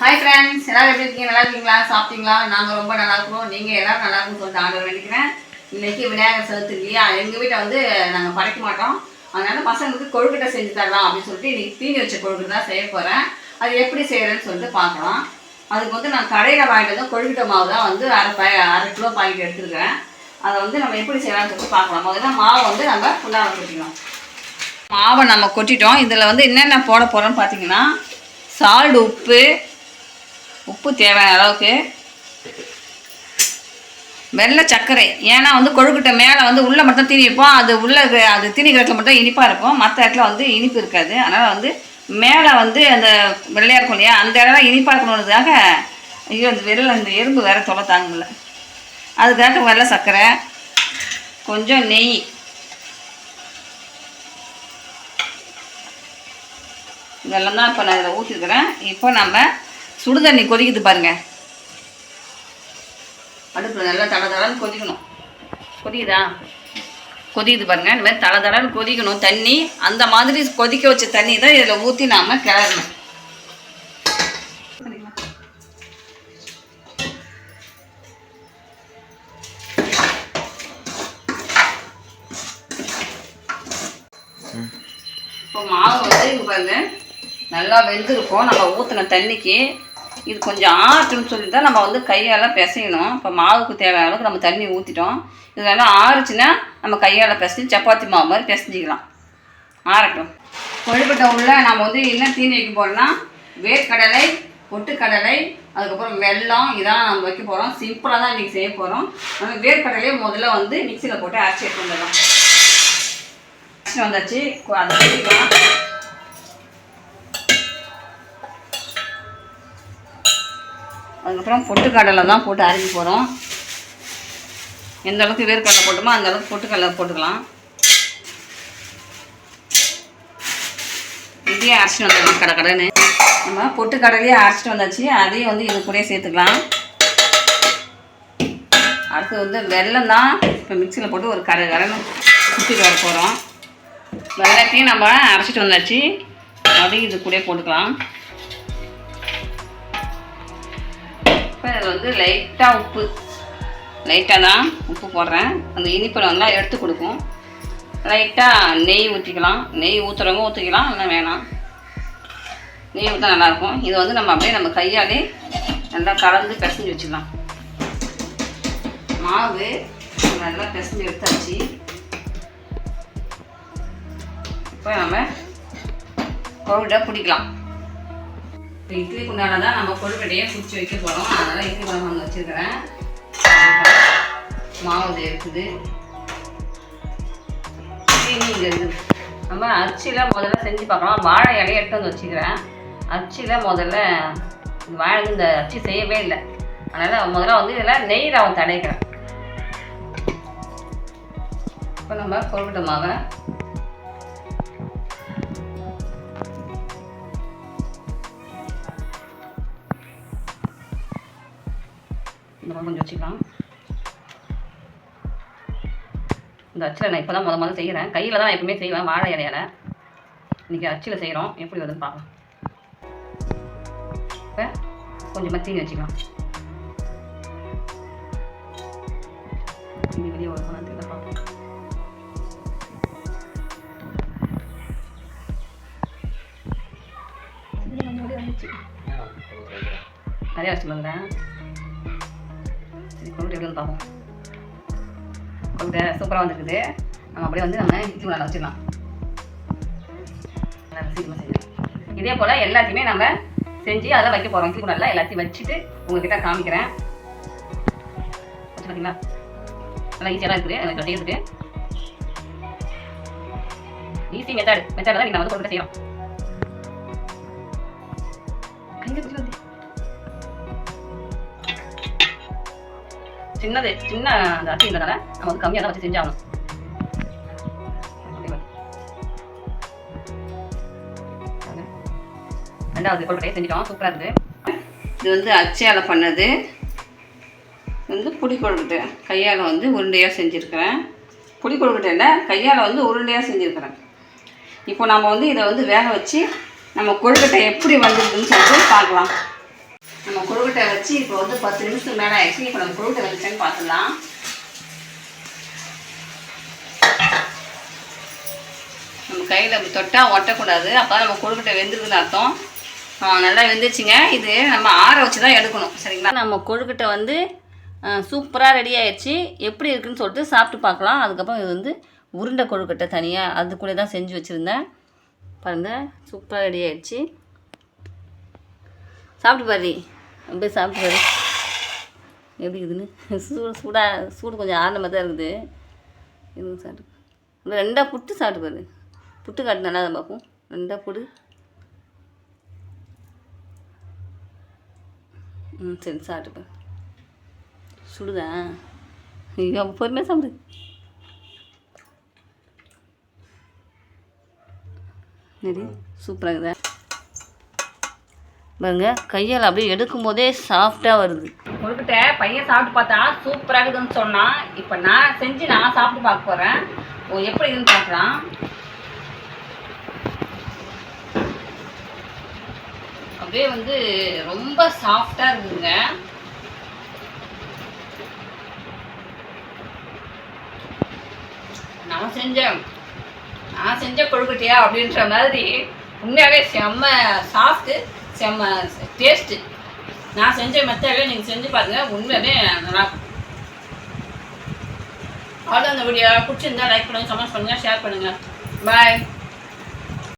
Hi friends எல்லாரும் எப்படி இருக்கீங்க? நல்லா இருக்கீங்களா? சாப்பிட்டீங்களா? நாங்கள் ரொம்ப நல்லா இருக்கிறோம். நீங்கள் எல்லாரும் நல்லா இருக்கும்னு சொல்லிட்டு ஆர்டர் நினைக்கிறேன் இன்னைக்கு விநாயகர் சதுர்த்தி இல்லையா? எங்கள் வீட்டை வந்து நாங்கள் படைக்க மாட்டோம். அதனால பசங்களுக்கு கொழுக்கட்டை செஞ்சு தரலாம் அப்படின்னு சொல்லிட்டு இன்னைக்கு தீனி வச்ச கொழுக்கட்டை தான் செய்ய போகிறேன் அது எப்படி செய்கிறேன்னு சொல்லிட்டு பார்க்கலாம். அதுக்கு வந்து நான் கடையில் வாங்கிட்டு வந்து கொழுக்கட்டை மாவு தான் வந்து அரை ப அரை கிலோ பாக்கெட் எடுத்துருக்கேன் அதை வந்து நம்ம எப்படி செய்யலாம்னு சொல்லிட்டு பார்க்கலாம். முதல்ல மாவை வந்து நம்ம குண்டான கொட்டிக்கலாம் மாவை நம்ம கொட்டிட்டோம். இதில் வந்து என்னென்ன போட போகிறோம்னு பார்த்தீங்கன்னா சால்ட் உப்பு உப்பு தேவையான அளவுக்கு. வெள்ளை சர்க்கரை. ஏன்னா வந்து கொழுக்கிட்ட மேலே வந்து உள்ளே மட்டும் தீனி வைப்போம். அது உள்ளே அது தீனி இடத்துல மட்டும் இனிப்பாக இருக்கும். மற்ற இடத்துல வந்து இனிப்பு இருக்காது. அதனால் வந்து மேலே வந்து அந்த வெள்ளையாக இருக்கும் இல்லையா அந்த இடம் இனிப்பாக இருக்கணுன்றதுக்காக ஐயோ அந்த விரல் அந்த எறும்பு வேறு தொலை தாங்க முடியல. அதுக்காக வெள்ளை சர்க்கரை கொஞ்சம் நெய். இதெல்லாம் தான் இப்போ நான் இதில் ஊற்றிருக்கிறேன் இப்போ நம்ம சுடு தண்ணி கொதிக்குது பாருங்க. அடுப்பில் நல்லா தட தடன்னு கொதிக்கணும். கொதிக்குதா? கொதிக்குது பாருங்க. இந்த மாதிரி தட தடன்னு கொதிக்கணும். தண்ணி அந்த மாதிரி கொதிக்க வச்ச தண்ணி தான் இதில் ஊற்றி நாம் கிளறணும். இப்போ மாவு வந்து இங்கே பாருங்க நல்லா வெந்திருக்கும். நம்ம ஊற்றின தண்ணிக்கு இது கொஞ்சம் ஆறுச்சுன்னு சொல்லி தான் நம்ம வந்து கையால் பிசையணும். இப்போ மாவுக்கு தேவையான அளவுக்கு நம்ம தண்ணி ஊற்றிட்டோம் இது நல்லா ஆறுச்சுன்னா நம்ம கையால் பிசைஞ்சு சப்பாத்தி மாவு மாதிரி பிசைஞ்சிக்கலாம். ஆறட்டும். கொழுக்கட்டை உள்ள நம்ம வந்து என்ன தீனி வைக்க போகிறோம்னா வேர்க்கடலை பொட்டுக்கடலை அதுக்கப்புறம் வெல்லம் இதான் நம்ம வைக்க போகிறோம் சிம்பிளாக தான் இன்றைக்கி செய்ய போகிறோம் நம்ம வேர்க்கடலையை முதல்ல வந்து மிக்சியில் போட்டு அரைச்சி எடுத்து வந்துடலாம். வந்தாச்சு. அதை அதுக்கப்புறம் பொட்டுக்கடலை தான் போட்டு அரைக்க போகிறோம் எந்த அளவுக்கு வேர்க்கடலை போட்டோமோ அந்த அளவுக்கு பொட்டுக்கடலை போட்டுக்கலாம். இதையே அரைச்சிட்டு வந்துடலாம் கடை கடைன்னு. நம்ம பொட்டுக்கடலையே அரைச்சிட்டு வந்தாச்சு. அதையும் வந்து இது கூட சேர்த்துக்கலாம். அடுத்து வந்து வெள்ளம் தான் இப்போ மிக்சியில் போட்டு ஒரு கரை கரைன்னு சுற்றிட்டு வர போகிறோம் வெள்ளத்தையும் நம்ம அரைச்சிட்டு வந்தாச்சு. அதையும் இது கூட போட்டுக்கலாம். வந்து லைட்டாக உப்பு. லைட்டாக தான் உப்பு போடுறேன். அந்த இனிப்பு நல்லா எடுத்து கொடுக்கும். லைட்டாக நெய் ஊற்றிக்கலாம் நெய் ஊற்றுறவங்க ஊற்றிக்கலாம் இல்லை வேணாம். நெய் ஊற்றா நல்லாயிருக்கும். இது வந்து நம்ம அப்படியே நம்ம கையாலே நல்லா கலந்து பிசைஞ்சு வச்சுக்கலாம் மாவு நல்லா பிசைஞ்சு எடுத்தாச்சு. இப்போ நம்ம கொழுக்கட்டை பிடிக்கலாம். இப்போ இட்லி குண்டான தான் நம்ம கொழுக்கட்டையை பிடிச்சி வைக்க போகிறோம் அதனால் இட்லி குழம்பு வந்து வச்சுருக்கிறேன். மாவு இருக்குது சீனி இங்கே இருக்குது. நம்ம அச்சியில் முதல்ல செஞ்சு பார்க்கலாம். வாழை இலையை எடுத்து வந்து வச்சுக்கிறேன். அச்சியில் முதல்ல இந்த வாழை இந்த அச்சு செய்யவே இல்லை. அதனால் முதல்ல வந்து இதில் நெய் ரவை தடைக்கிறேன் இப்போ நம்ம கொழுக்கட்டை மாவை இந்த பக்கம் கொஞ்சம் வச்சுக்கலாம். இந்த அச்சில் நான் இப்போ தான் முத முதல்ல செய்கிறேன் கையில் தான் எப்பவுமே செய்வேன் வாழை இலையால. இன்றைக்கி அச்சில் செய்கிறோம் எப்படி வருதுன்னு பார்க்கலாம் இப்போ கொஞ்சமாக தீனி வச்சுக்கலாம். தீனி வெளியே வருமா தெரியல பார்ப்போம். நிறையா வச்சுக்கலாங்களேன் சரி கொண்டு எப்படி பார்ப்போம் கொண்டு சூப்பராக வந்துருக்குது. நம்ம அப்படியே வந்து நம்ம இட்லி நல்லா வச்சுக்கலாம் சீக்கிரமாக செஞ்சிடலாம் இதே போல் எல்லாத்தையுமே நம்ம செஞ்சு அதெல்லாம் வைக்க போகிறோம் இட்லி நல்லா எல்லாத்தையும் வச்சுட்டு உங்ககிட்ட காமிக்கிறேன். வச்சு பார்த்தீங்களா நல்லா ஈஸியாக தான் இருக்குது. எனக்கு செய்யறதுக்கு ஈஸி மெத்தட் மெத்தட் தான் நீங்கள் வந்து கொண்டு செய்யலாம். கையில பிடிச்சு சின்னது சின்ன அந்த அரிசின்றதால நம்ம வந்து கம்மியாக தான் வச்சு செஞ்சாகணும். ரெண்டாவது கொள்கடையை செஞ்சிட்டோம். சூப்பராக இருக்குது. இது வந்து அச்சையால் பண்ணது. வந்து புளி கொழுக்கட்டை. கையால் வந்து உருண்டையாக செஞ்சுருக்கிறேன். புளி கொழுக்கட்டையில் கையால் வந்து உருண்டையாக செஞ்சுருக்கிறேன். இப்போ நம்ம வந்து இதை வந்து வேக வச்சு நம்ம கொழுக்கட்டை எப்படி வந்திருக்குன்னு சொல்லிட்டு பார்க்கலாம். நம்ம குழுக்கட்டை வச்சு இப்போ வந்து பத்து நிமிஷத்துக்கு மேலே ஆயிடுச்சு. இப்போ நம்ம குழுக்கட்டை வச்சுன்னு பார்த்துடலாம் நம்ம கையில் அப்படி தொட்டால் ஒட்டக்கூடாது. அப்போ நம்ம கொழுக்கட்டை வெந்திருக்குன்னு அர்த்தம். நல்லா வெந்துச்சுங்க இது நம்ம ஆற வச்சு தான் எடுக்கணும். சரிங்களா? நம்ம கொழுக்கட்டை வந்து சூப்பராக ரெடி ஆயிடுச்சு. எப்படி இருக்குன்னு சொல்லிட்டு சாப்பிட்டு பார்க்கலாம். அதுக்கப்புறம் இது வந்து உருண்டை கொழுக்கட்டை தனியாக அது கூட தான் செஞ்சு வச்சுருந்தேன். பாருங்கள் சூப்பராக ரெடி ஆயிடுச்சு. சாப்பிட்டு பாரு. அப்படியே சாப்பிட்டு பாரு. எப்படி இருக்குதுன்னு? சூடு சூடாக சூடு கொஞ்சம் ஆறின மாதிரி தான் இருக்குது. இது சாப்பிட்டு ரெண்டாக ரெண்டா புட்டு சாப்பிட்டு பாரு. புட்டு காட்டு நல்லா தான் பார்ப்போம். ரெண்டா புடு. ம் சரி சாப்பிட்டு பாரு. சுடுதா? ஐயோ பொறுமையாக சாப்பிடு. சரி சூப்பராக இருக்குதா? பாருங்க கையால் அப்படியே எடுக்கும் போதே சாஃப்டாக வருது. உங்கள்கிட்ட பையன் சாப்பிட்டு பார்த்தா சூப்பராக இருக்குதுன்னு சொன்னான் இப்போ நான் செஞ்சு நான் சாப்பிட்டு பார்க்க போகிறேன் ஓ எப்படி இருக்குன்னு பார்க்கலாம். அப்படியே வந்து ரொம்ப சாஃப்டாக இருக்குதுங்க. நான் செஞ்சேன். நான் செஞ்ச கொழுக்கட்டையா அப்படின்ற மாதிரி. உண்மையாகவே செம்ம சாஃப்ட்டு செம்ம டேஸ்ட்டு நான் செஞ்ச மெத்தடில் நீங்கள் செஞ்சு பாருங்கள் உண்மையாகவே நல்லா அவ்வளோ அந்த வீடியோ பிடிச்சிருந்தா லைக் பண்ணுங்கள் கமெண்ட் பண்ணுங்கள் ஷேர் பண்ணுங்கள் பாய்